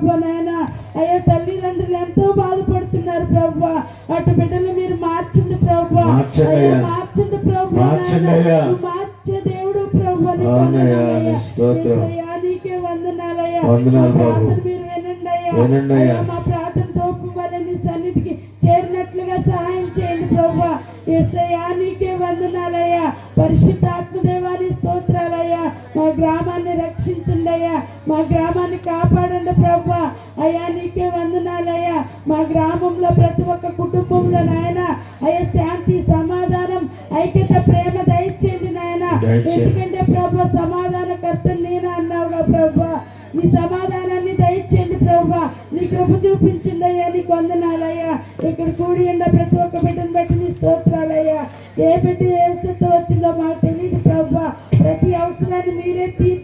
ప్రభు నాయన. అయ్యా తల్లిదండ్రులు ఎంతో బాధపడుతున్నారు ప్రభు. అటు బిడ్డలు మీరు మార్చండి ప్రభు. మార్చండి ప్రభు మార్చే దేవుడు ప్రభు నీకు వందనాలయ్యా. ప్రార్థన మీరు వినండి అయ్యా. మా ప్రార్థన తోపు వల్ల నీ సన్నిధికి చేరినట్లుగా సహాయం చేయండి ప్రభు. ఎస్ఐయా నీకే వందనాలయ్యా పరిశుద్ధాత్మదేవాని మా గ్రామాన్ని కాపాడండి ప్రభు. అయ్యా నీకే వందనాలయ్యా మా గ్రామంలో ప్రతి ఒక్క కుటుంబంలో నాయన అయ్యా శాంతి సమాధానం ఐక్యత ప్రేమ దయచేయండి నాయన. ఎందుకంటే ప్రభు సమాధానకర్త నేను అన్నావుగా ప్రభు. నీ సమాధానాన్ని దయచేయండి ప్రభు. నీ కృప చూపించండి అయ్యా నీకు వందనాలయ్యా ఇక్కడ కూడి ఉండ ప్రతి ఒక్క బిడ్డను బట్టి నీ స్తోత్రాలయ్యా ఏ బిడ్డ ఏ అవసరంతో వచ్చిందో మాకు తెలియదు ప్రభు. ప్రతి అవసరాన్ని మీరే తీర్చి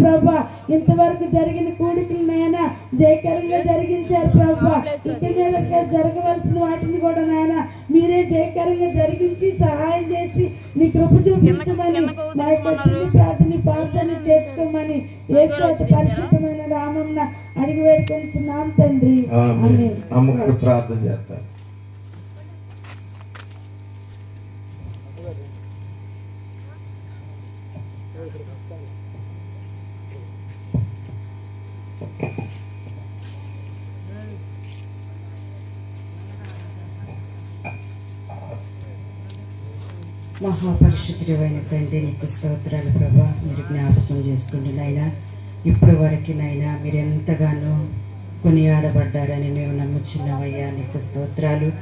ప్రభు. ఇంతవరకు జరిగిన కూడికలు నాయన జయకరంగా జరిగించారు ప్రభు. ఇక మీద జరగవలసిన వాటిని కూడా నాయన మీరే జయకరంగా జరిగించి సహాయం చేసి నీ కృప చూపించమని మా యొక్క చిన్న ప్రార్థన ప్రార్థన చేసుకోమని అతి పరిశుద్ధమైన రామన్న అడిగి వేడుకొనిచున్నాం తండ్రి. అమ్మగారు ప్రార్థన చేస్తారు. మహాపరిశుద్ధుడైన తండ్రి నీకు స్తోత్రాలు ప్రభా. మీరు జ్ఞాపకం చేసుకోండి నాయన. ఇప్పటి వరకు నాయన మీరు ఎంతగానో కొనియాడబడ్డారని మేము నమ్ముచున్నామయ్యా. నీకు స్తోత్రాలు.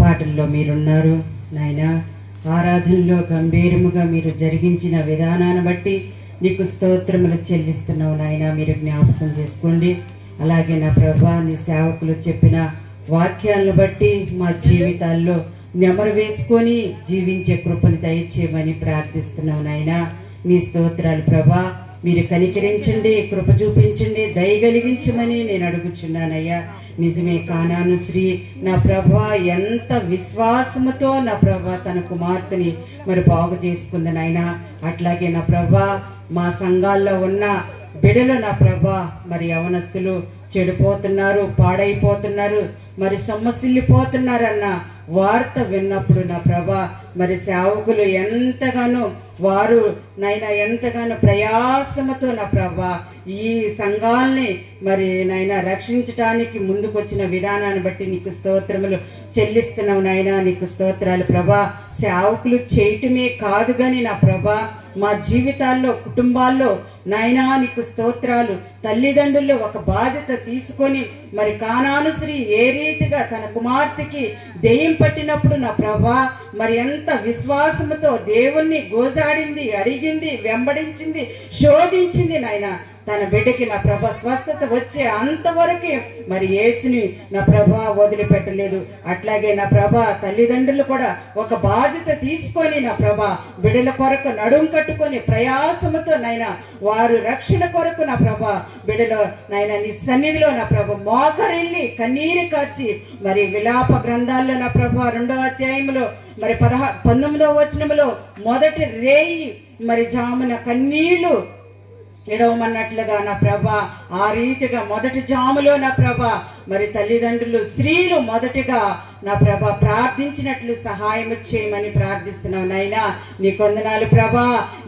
పాటల్లో మీరున్నారు నాయన. ఆరాధనలో గంభీరముగా మీరు జరిగించిన విధానాన్ని బట్టి నీకు స్తోత్రములు చెల్లిస్తున్నావు నాయన. మీరు జ్ఞాపకం చేసుకోండి. అలాగే నా ప్రభా నీ సేవకులు చెప్పిన వాక్యాలను బట్టి మా జీవితాల్లో నెమరు వేసుకొని జీవించే కృపను దయచేయమని ప్రార్థిస్తున్నావు నాయన. మీ స్తోత్రాలు ప్రభా మీరు కనికరించండి కృప చూపించండి దయ కలిగించమని నేను అడుగుచున్నానయ్యా. నిజమే కానాను శ్రీ నా ప్రభా ఎంత విశ్వాసముతో నా ప్రభా తన కుమార్తెని మరి బాగు చేసుకుంది నాయన. అట్లాగే నా ప్రభా మా సంఘాల్లో ఉన్న బిడలు నా ప్రభా మరి యవనస్తులు చెడిపోతున్నారు పాడైపోతున్నారు. మరి సొమ్మసిల్లిపోతున్నారన్న వార్త విన్నప్పుడు నా ప్రభా మరి సేవకులు ఎంతగానో వారు నైనా ఎంతగానో ప్రయాసముతో నా ప్రభా ఈ సంఘాల్ని మరి నైనా రక్షించటానికి ముందుకొచ్చిన విధానాన్ని బట్టి నీకు స్తోత్రములు చెల్లిస్తున్నావు నాయనా నీకు స్తోత్రాలు ప్రభా. సేవకులు చేయటమే కాదు కానీ నా ప్రభా మా జీవితాల్లో కుటుంబాల్లో నాయనా నీకు స్తోత్రాలు తల్లిదండ్రుల్లో ఒక బాధ్యత తీసుకొని మరి కానానుశ్రీ ఏరి రీతిగా తన కుమార్తెకి దెయ్యం పట్టినప్పుడు నా ప్రభా మరి ఎంత విశ్వాసముతో దేవుణ్ణి గోజాడింది అడిగింది వెంబడించింది శోధించింది నాయన. తన బిడ్డకి నా ప్రభ స్వస్థత వచ్చే అంతవరకు మరి యేసుని నా ప్రభ వదిలిపెట్టలేదు. అట్లాగే నా ప్రభ తల్లిదండ్రులు కూడా ఒక బాధ్యత తీసుకొని నా ప్రభ బిడ్డల కొరకు నడుం కట్టుకొని ప్రయాసముతో నైనా వారు రక్షణ కొరకు నా ప్రభ బిడ్డలో నాయన నీ సన్నిధిలో నా ప్రభ మోకరిల్లి కన్నీరు కాచి మరి విలాప గ్రంథాల్లో నా ప్రభ రెండో అధ్యాయంలో మరి పదహా పంతొమ్మిదో వచనములో మొదటి రేయి మరి జామున కన్నీళ్ళు ఎడవమన్నట్లుగా నా ప్రభ? ఆ రీతిగా మొదటి జాములో నా ప్రభ. మరి తల్లిదండ్రులు స్త్రీలు మొదటిగా నా ప్రభ ప్రార్థించినట్లు సహాయం చేయమని ప్రార్థిస్తున్నావు నాయనా. నీ కొందనాలు ప్రభ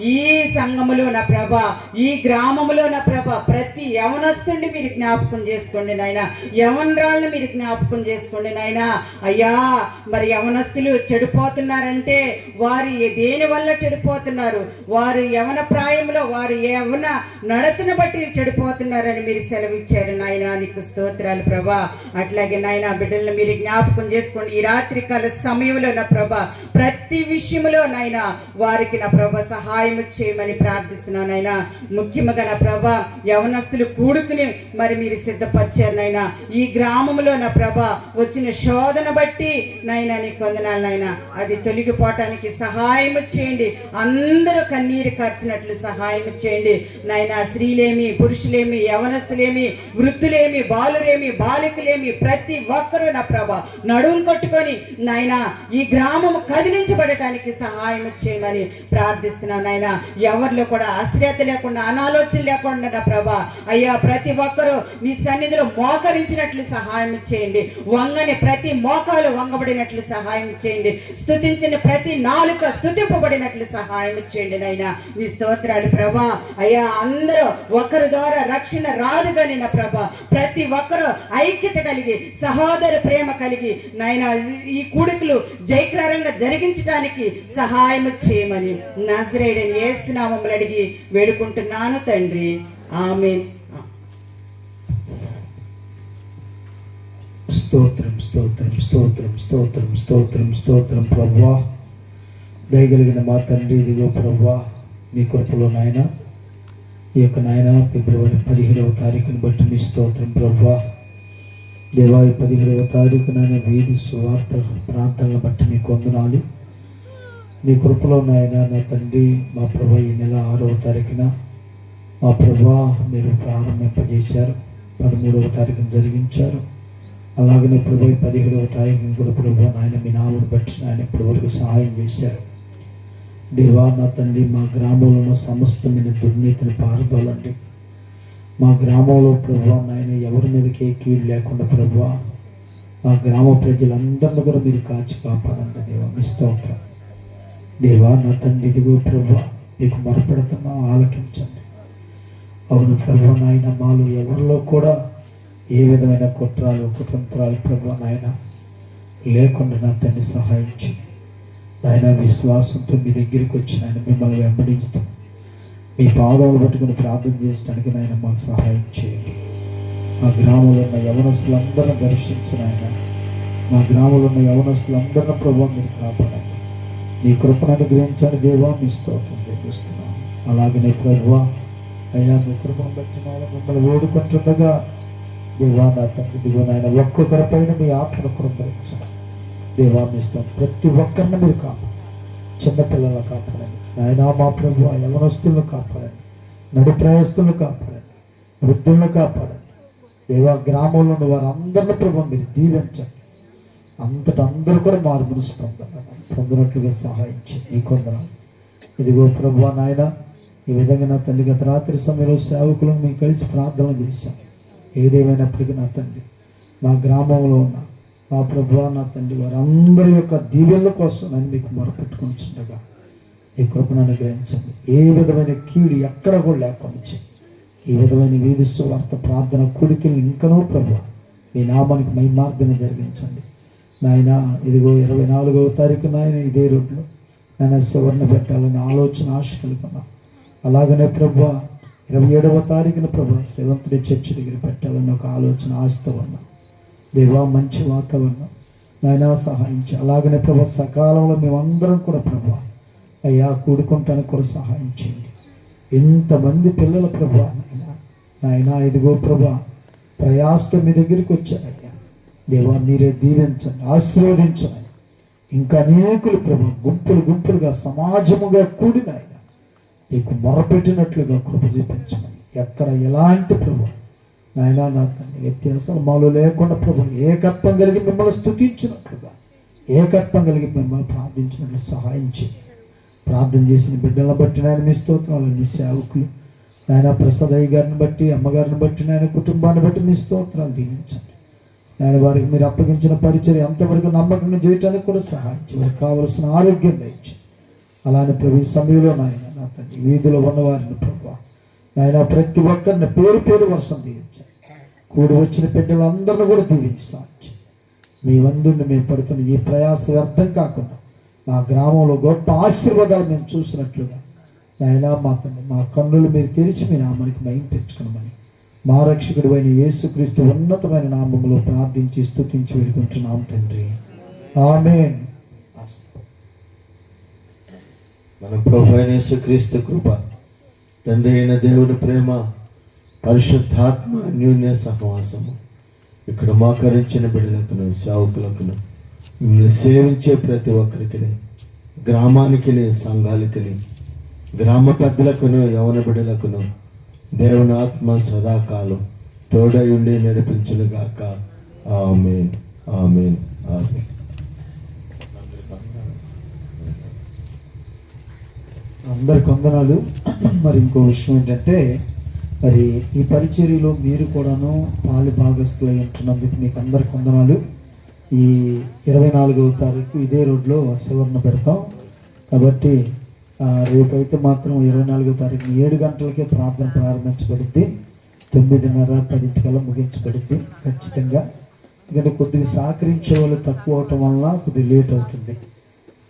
ఈ సంఘములో నా ప్రభ ఈ గ్రామములో నా ప్రభ ప్రతి యవనస్తుడిని మీరు జ్ఞాపకం చేసుకోండి నాయన. యవనరాళ్ళని మీరు జ్ఞాపకం చేసుకోండి నాయన. అయ్యా మరి యవనస్తులు చెడిపోతున్నారంటే వారు దేని వల్ల చెడిపోతున్నారు? వారు యవన ప్రాయంలో వారు యవన నడతను బట్టి చెడిపోతున్నారని మీరు సెలవిచ్చారు నాయన. నీకు స్తోత్రాలు ప్రభా. అట్లాగే నాయన బిడ్డలను మీరు జ్ఞాపకం చేసుకోండి. ఈ రాత్రి కాల సమయంలో నా ప్రభ ప్రతి విషయంలో నాయన వారికి నా ప్రభ సహాయం చేయమని ప్రార్థిస్తున్నాను నాయన. ముఖ్యంగా నా ప్రభ యవనస్తులు కూడుకుని మరి మీరు సిద్ధపరిచారు నాయన. ఈ గ్రామంలో నా ప్రభ వచ్చిన శోధన బట్టి నాయన నీ వందనాలు నాయన. అది తొలగిపోవటానికి సహాయం చేయండి. అందరూ కన్నీరు కార్చినట్లు సహాయం చేయండి. నాయన స్త్రీలేమి పురుషులేమి యవనస్తులేమి వృద్ధులేమి బాలులేమి బాలికలేమి ప్రతి ఒక్కరూ నా ప్రభ నడు నడుము కట్టుకొని నాయన ఈ గ్రామం కదిలించబడటానికి సహాయం చేయమని ప్రార్థిస్తున్నాను నాయన. ఎవరిలో కూడా అశ్రద్ధ లేకుండా అనాలోచన లేకుండా నా ప్రభా అయ్యా ప్రతి ఒక్కరూ మీ సన్నిధిలో మోకరించినట్లు సహాయం చేయండి. వంగని ప్రతి మోకాలు వంగబడినట్లు సహాయం చేయండి. స్తుతించిన ప్రతి నాలుక స్థుతింపబడినట్లు సహాయం చేయండి నాయన. మీ స్తోత్రాలు ప్రభా అయ్యా అందరూ ఒకరి ద్వారా రక్షణ రాదు కానీ నా ప్రభా ప్రతి ఒక్కరూ ఐక్యత కలిగి సహోదర ప్రేమ కలిగి నాయన ఈ కూడికలు జయకరంగా జరిగించడానికి సహాయం చేయమని నజరేడని ఏసునామములు అడిగి వేడుకుంటున్నాను తండ్రి. ఆమె స్తోత్రం స్తోత్రం స్తోత్రం స్తోత్రం స్తోత్రం స్తోత్రం ప్రభా దయగలిగిన మా తండ్రి ఇదిగో ప్రభా మీ కృపలో నాయన ఈ యొక్క నాయన ఫిబ్రవరి పదిహేడవ తారీఖుని బట్టి మీ స్తోత్రం ప్రభా దేవాయి పదిహేడవ తారీఖు నాయన వీధి సువార్త ప్రాంతాలను బట్టి మీ కొందనాలు మీ కృపలో నాయన నా తండ్రి మా ప్రభా ఈ నెల ఆరవ తారీఖున మా ప్రభా మీరు ప్రారంభింపజేశారు. పదమూడవ తారీఖున జరిగించారు. అలాగనే ప్రభా పదిహేడవ తారీఖున కూడా ప్రభా నాయన మీ నామను బట్టి నాయన ఇప్పటి వరకు సహాయం చేశారు. దేవా నా తండ్రి మా గ్రామంలో ఉన్న సమస్తమైన దుర్నీతిని పారుదోలండి. మా గ్రామంలో ప్రభు నాయన ఎవరి మీదకే కీడు లేకుండా ప్రభు మా గ్రామ ప్రజలందరిని కూడా మీరు కాచి కాపాడండి దేవా. మీ స్తోత్రం. దేవా నా తండ్రి ఇదిగో ప్రభు మీకు మొరపెడుతున్నా ఆలకించండి. అవును ప్రభు నాయన మాలో ఎవరిలో కూడా ఏ విధమైన కుట్రాలు కుతంత్రాలు ప్రభు నాయన లేకుండా నా తండ్రి సహాయం చేయి నాయన విశ్వాసంతో మీ దగ్గరికి వచ్చిన ఆయన మిమ్మల్ని వెంబడించుతాం మీ పాదాలు పట్టుకుని ప్రార్థన చేయడానికి నాయన మాకు సహాయం చేయండి. మా గ్రామంలో ఉన్న యవనస్తులందరిని దర్శించిన ఆయన మా గ్రామంలో ఉన్న యవనస్తులందరిని ప్రభావం మీరు కాపాడండి. మీ కృపను అనుగ్రహించని దేవా మీ స్తోత్రం చేపిస్తున్నాను అలాగనే ప్రభువా అయ్యా మీ కృపను బట్టి నాయన మిమ్మల్ని ఓడుకుంటుండగా దేవా నా తండ్రి దిగు నాయన ఒక్కొక్కరిపైన మీ ఆత్మను కృపరించండి దేవా మీ స్తోత్రం ప్రతి ఒక్కరిని మీరు కాపాడు చిన్నపిల్లలను కాపాడండి. నాయన మా ప్రభు యవనస్తులను కాపాడండి. నడి ప్రయాస్తులను కాపాడండి. వృద్ధులను కాపాడండి. దేవా గ్రామంలో ఉన్న వారందరిని ప్రభు మీరు దీవించండి. అంతటా అందరూ కూడా మారు మనసు పొందాలి పొందినట్లుగా సహాయం నీ కొందనాలు ఇదిగో ప్రభు నాయన ఈ విధంగా నా తల్లి గత రాత్రి సమయంలో సేవకులను మేము కలిసి ప్రార్థన చేశాం. ఏదేమైనప్పటికీ నా తండ్రి మా గ్రామంలో ఉన్న మా ప్రభు నా తండ్రి వారందరి యొక్క దీవెనల కోసం నేను మీకు మొరపెట్టుకుంటుండగా ఈ కృపను అనుగ్రహించండి. ఏ విధమైన కీడు ఎక్కడ కూడా లేకుండా ఈ విధమైన వీధి వార్త ప్రార్థన కూడికలు ఇంకనో ప్రభు మీ నామానికి మైమార్గం జరిగించండి. నాయన ఇదిగో ఇరవై నాలుగవ తారీఖు నాయన ఇదే రోడ్లో నాయన సువర్ణ పెట్టాలని ఆలోచన ఆశ కలుగున్నాం అలాగనే ప్రభు ఇరవై ఏడవ తారీఖున ప్రభు శివంతుడి చర్చి దగ్గర పెట్టాలని ఒక ఆలోచన ఆశతో ఉన్నాను దేవా మంచి వాతావరణం. నాయన సహాయించి. అలాగనే ప్రభు సకాలంలో మేమందరం కూడా ప్రభు అయ్యా కూడుకుంటానికి కూడా సహాయం చేయండి ఎంతమంది పిల్లల ప్రభు నాయన. నాయన ఇదిగో ప్రభు ప్రయాసతో మీ దగ్గరికి వచ్చారయ్యా దేవా మీరే దీవించండి ఆశీర్వదించండి. ఇంకా అనేకులు ప్రభు గుంపులు గుంపులుగా సమాజముగా కూడిన ఆయన నీకు మొరపెట్టినట్లుగా కృప చూపించమని. ఎక్కడ ఎలాంటి ప్రభు నాయన నా వ్యత్యాసం వ్యత్యాసాలు మాలో లేకుండా ప్రభు ఏకత్వం కలిగి మిమ్మల్ని స్థుతించినట్లుగా ఏకత్వం కలిగి మిమ్మల్ని ప్రార్థించినట్లు సహాయం చేయండి. ప్రార్థన చేసిన బిడ్డలను బట్టి నాయన మీ స్తోత్రాలు మీ సేవకులు. నాయన ప్రసాద్ అయ్య గారిని బట్టి అమ్మగారిని బట్టి నాయన కుటుంబాన్ని బట్టి మీ స్తోత్రాలు దీవించండి. నాయన వారికి మీరు అప్పగించిన పరిచయం ఎంతవరకు నమ్మకంగా చేయటానికి కూడా సహాయం వారికి కావలసిన ఆరోగ్యం దయచి అలానే ప్రభు ఈ సమయంలో నాయన నా తండ్రి వీధిలో ఉన్నవారిని ప్రభు నాయన ప్రతి ఒక్కరిని పేరు పేరు వర్షం దీవించండి. కూడి వచ్చిన బిడ్డలందరిని కూడా దీవించి సాధ్యం మీ వందుని మేము పడుతున్న ఈ ప్రయాస వ్యర్థం కాకుండా మా గ్రామంలో గొప్ప ఆశీర్వాదాలు మేము చూసినట్లుగా నాయనా మా మా కన్నులు మీరు తెరిచి మీ నామానికి భయం తెచ్చుకున్నామని మా రక్షకుడు అయిన యేసుక్రీస్తు ఉన్నతమైన నామంలో ప్రార్థించి స్థుతించి వేడుకుంటున్నాం తండ్రి. ఆమె మన ప్రభు అయిన యేసుక్రీస్తు కృప తండ్రి అయిన దేవుని ప్రేమ పరిశుద్ధాత్మ అన్యోన్య సహవాసము. ఇక్కడ మాకరించిన బిడ్డలకును సేవకులకును మిమ్మల్ని సేవించే ప్రతి ఒక్కరికి గ్రామానికి సంఘాలకి గ్రామ పెద్దలకును యవన బిడ్డలకును దేవుని ఆత్మ సదాకాలం తోడై ఉండి నడిపించునుగాక. ఆమె ఆమె ఆమె అందరికి వందనాలు. మరి ఇంకో విషయం ఏంటంటే మరి ఈ పరిచర్యలో మీరు కూడాను పాలు భాగస్థులు ఉంటున్నందుకు మీకు అందరికి వందనాలు. ఈ ఇరవై నాలుగవ తారీఖు ఇదే రోడ్లో శివర్ణ పెడతాం. కాబట్టి రేపైతే మాత్రం ఇరవై నాలుగో తారీఖు ఏడు గంటలకే ప్రార్థన ప్రారంభించబడింది తొమ్మిదిన్నర పదింటికల్లా ముగించబడింది ఖచ్చితంగా. ఎందుకంటే కొద్దిగా సహకరించే వాళ్ళు తక్కువ అవటం వల్ల కొద్దిగా లేట్ అవుతుంది.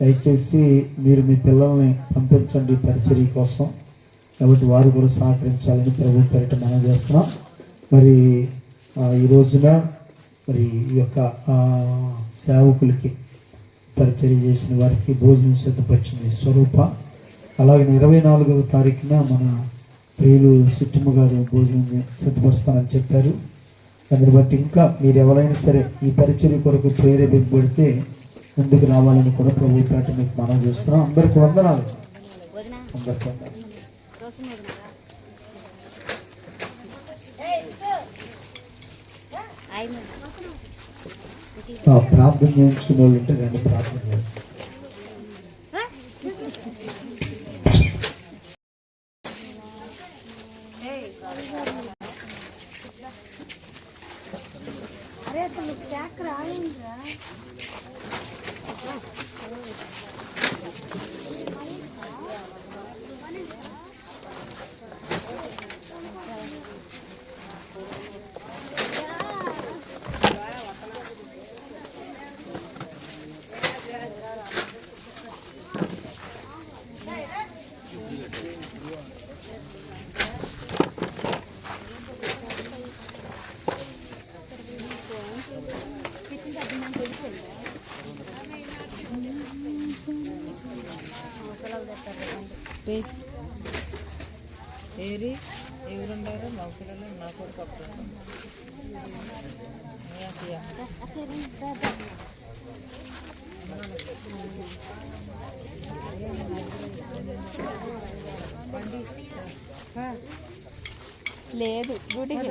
దయచేసి మీరు మీ పిల్లల్ని పంపించండి పరిచర్య కోసం. కాబట్టి వారు కూడా సహకరించాలని ప్రభు పేరిట మనం చేస్తున్నాం. మరి ఈ రోజున మరి ఈ యొక్క సేవకులకి పరిచర్య చేసిన వారికి భోజనం సిద్ధపరిచింది స్వరూప. అలాగే ఇరవై నాలుగవ తారీఖున మన ప్రియులు సిట్టుమ్మ గారు భోజనం సిద్ధపరుస్తానని చెప్పారు. దాన్ని బట్టి ఇంకా మీరు ఎవరైనా సరే ఈ పరిచర్య కొరకు ప్రేరేపింపబడితే ముందుకు రావాలని కూడా ప్రభు పేట మీకు మనం చేస్తున్నాం. అందరికి వందనాలు. అందరికి వందనాలు. ప్రార్థన చేయించుకున్న వాళ్ళు ఉంటే రండి ప్రార్థన చేయండి. అరే అసలు ప్యాక్ రాలేదురా ఏరి ఎవరుండారో మా పిల్లలు నా కొడుకు అప్పుడు లేదు డ్యూటీకి